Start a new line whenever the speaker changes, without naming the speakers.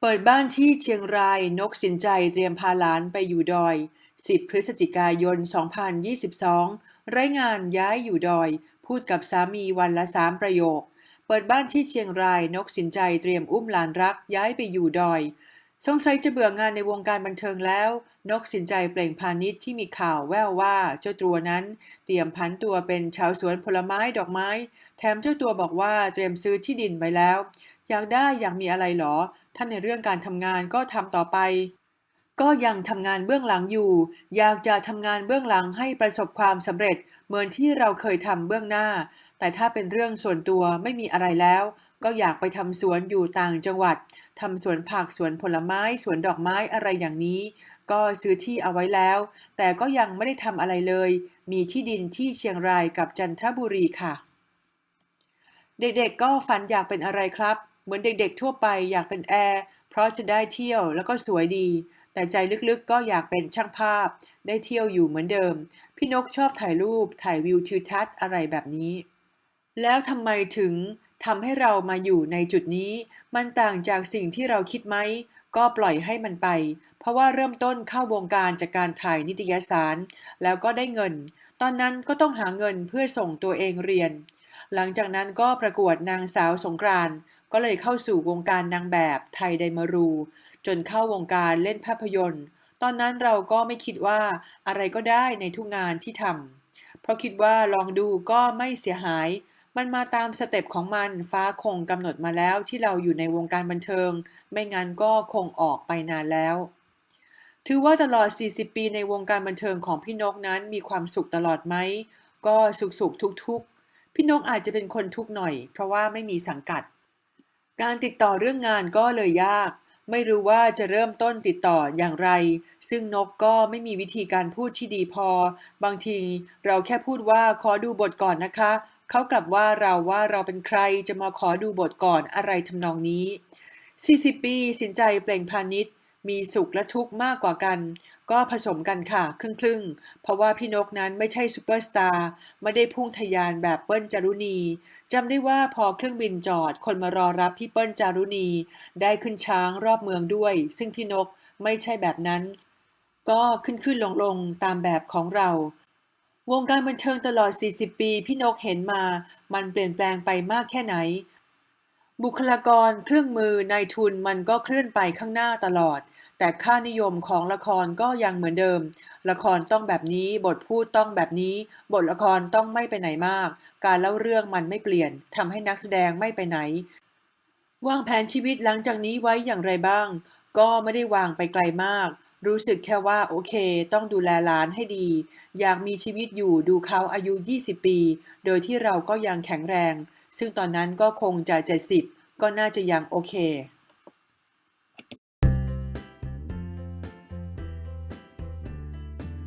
เปิดบ้านที่เชียงราย นกสินใจเตรียมพาหลานไปอยู่ดอย 10 พฤศจิกายน 2022 รายงานย้ายอยู่ดอย พูดกับสามีวันละสามประโยค เปิดบ้านที่เชียงราย นกสินใจเตรียมอุ้มหลานรักย้ายไปอยู่ดอยสงสัยจะเบื่องานในวงการบันเทิงแล้ว นกสินใจเปล่งพาณิชย์ที่มีข่าวแว่วว่าเจ้าตัวนั้น เตรียมพันตัวเป็นชาวสวนผลไม้ดอกไม้ แถมเจ้าตัวบอกว่าเตรียมซื้อที่ดินไว้แล้ว อยากได้อยากมีอะไรหรอ ท่านในเรื่องการทำงานก็ทำต่อไป ก็ยังทำงานเบื้องหลังอยู่ อยากจะทำงานเบื้องหลังให้ประสบความสำเร็จ เหมือนที่เราเคยทำเบื้องหน้า แต่ถ้าเป็นเรื่องส่วนตัวไม่มีอะไรแล้ว ก็อยากไปทำสวนอยู่ต่างจังหวัดทำสวนผักสวนผลไม้สวนดอกไม้อะไรอย่างนี้ ก็ซื้อที่เอาไว้แล้ว แต่ก็ยังไม่ได้ทำอะไรเลย มีที่ดินที่เชียงรายกับจันทบุรีค่ะ เด็กๆก็ฝันอยากเป็นอะไรครับ เหมือนเด็กๆทั่วไปอยากเป็นแอร์เพราะจะได้เที่ยวแล้วก็สวยดี แต่ใจลึกๆก็อยากเป็นช่างภาพ ได้เที่ยวอยู่เหมือนเดิม พี่นกชอบถ่ายรูปถ่ายวิวทิวทัศน์อะไรแบบนี้ แล้วทำไมถึงทำให้เรามาอยู่ในจุดนี้ มันต่างจากสิ่งที่เราคิดไหมก็ปล่อยให้มันไป เพราะว่าเริ่มต้นเข้าวงการจากการถ่ายนิตยสาร แล้วก็ได้เงิน ตอนนั้นก็ต้องหาเงินเพื่อส่งตัวเองเรียน หลังจากนั้นก็ประกวดนางสาวสงกรานต์ก็เลยเข้าสู่วงการนางแบบไทยไดมารู จนเข้าวงการเล่นภาพยนตร์ ตอนนั้นเราก็ไม่คิดว่าอะไรก็ได้ในทุกงานที่ทำเพราะคิดว่าลองดูก็ไม่เสียหาย มันมาตามสเต็ปของมันฟ้าคงกำหนดมาแล้วที่เราอยู่ในวงการบันเทิง ไม่งั้นก็คงออกไปนานแล้วถือว่าตลอด 40 ปีในวงการบันเทิงของพี่นกนั้นมีความสุขตลอดไหม ก็สุขสุขทุกทุกๆ พี่นกอาจจะเป็นคนทุกข์หน่อย เพราะว่าไม่มีสังกัด การติดต่อเรื่องงานก็เลยยาก ไม่รู้ว่าจะเริ่มต้นติดต่ออย่างไร ซึ่งนกก็ไม่มีวิธีการพูดที่ดีพอ บางทีเราแค่พูดว่าขอดูบทก่อนนะคะ เขากลับว่าเราว่าเราเป็นใครจะมาขอดูบทก่อนอะไรทำนองนี้ 40 ปีสินใจเปล่งพาณิชย์ มีสุขและทุกข์มากกว่ากัน ก็ผสมกันค่ะ ครึ่งครึ่งๆเพราะว่าพี่นกนั้นไม่ใช่ซูเปอร์สตาร์ไม่ได้พุ่งทะยานแบบเปิ้ลจารุณีจำได้ว่าพอเครื่องบินจอดคนมารอรับพี่เปิ้ลจารุณี ได้ขึ้นช้างรอบเมืองด้วย ซึ่งพี่นกไม่ใช่แบบนั้น ก็ขึ้นขึ้นลงลงๆตามแบบของเราวงการบันเทิงตลอด 40 ปี พี่นกเห็นมา มันเปลี่ยนแปลงไปมากแค่ไหน บุคลากรเครื่องมือนายทุนมันก็เคลื่อนไปข้างหน้าตลอด แต่ค่านิยมของละครก็ยังเหมือนเดิม ละครต้องแบบนี้บทพูดต้องแบบนี้ บทละครต้องไม่ไปไหนมาก การเล่าเรื่องมันไม่เปลี่ยนทำให้นักแสดงไม่ไปไหน วางแผนชีวิตหลังจากนี้ไว้อย่างไรบ้าง ก็ไม่ได้วางไปไกลมาก รู้สึกแค่ว่าโอเค ต้องดูแลร้านให้ดี อยากมีชีวิตอยู่ดูเขาอายุ 20 ปี โดยที่เราก็ยังแข็งแรง ซึ่งตอนนั้นก็คงจะ 70 ก็น่าจะยังโอเค